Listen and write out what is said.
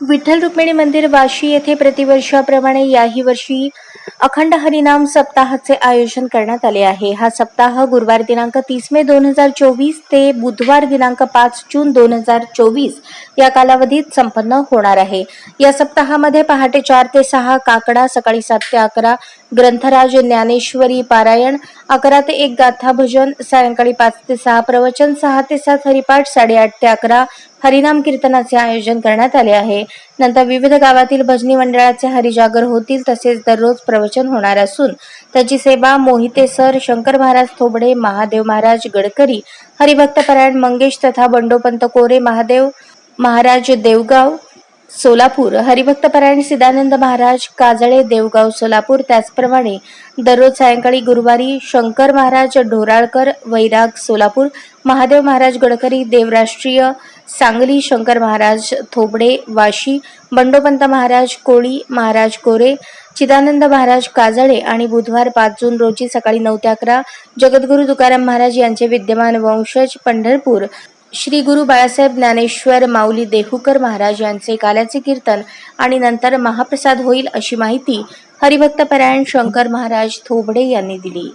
विठ्ठल रुक्मिणी मंदिर वाशी येथे प्रतिवर्षाप्रमाणे याही वर्षी अखंड हरिनाम सप्ताहाचे आयोजन करण्यात आले आहे. हा सप्ताह गुरुवार दिनांक तीस मे दोन हजार चोवीस ते बुधवार दिनांक पाच जून दोन हजार चोवीस या कालावधीत संपन्न होणार आहे. या सप्ताहामध्ये पहाटे चार ते सहा काकडा सकाळी सात ते अकरा ग्रंथराज ज्ञानेश्वरी पारायण अकरा ते एक गाथा भजन सायंकाळी पाच ते सहा प्रवचन सहा ते सात हरिपाठ साडेआठ ते अकरा हरिनाम कीर्तनाचे आयोजन करण्यात आले आहे. नंतर विविध गावातील भजनी मंडळाचे हरिजागर होतील तसेच दररोज प्रवचन होणार असून त्याची सेवा मोहिते सर शंकर महाराज थोबडे महादेव महाराज गडकरी हरिभक्त परायण मंगेश तथा बंडोपंत कोरे महादेव महाराज देवगाव सोलापूर हरिभक्तपरायण सिद्धानंद महाराज काजळे देवगाव सोलापूर त्याचप्रमाणे दररोज सायंकाळी गुरुवारी शंकर महाराज ढोराळकर वैराग सोलापूर महादेव महाराज गडकरी देवराष्ट्रीय सांगली शंकर महाराज थोबडे वाशी बंडोपंत महाराज कोळी महाराज कोरे चिदानंद महाराज काजळे आणि बुधवार पाच जून रोजी सकाळी नऊ ते अकरा जगद्गुरू तुकाराम महाराज यांचे विद्यमान वंशज पंढरपूर श्री गुरु बाळासाहेब ज्ञानेश्वर माऊली देहूकर महाराज यांचे काल्याचे कीर्तन आणि नंतर महाप्रसाद होईल अशी माहिती हरिभक्तपरायण शंकर महाराज थोबडे यांनी दिली.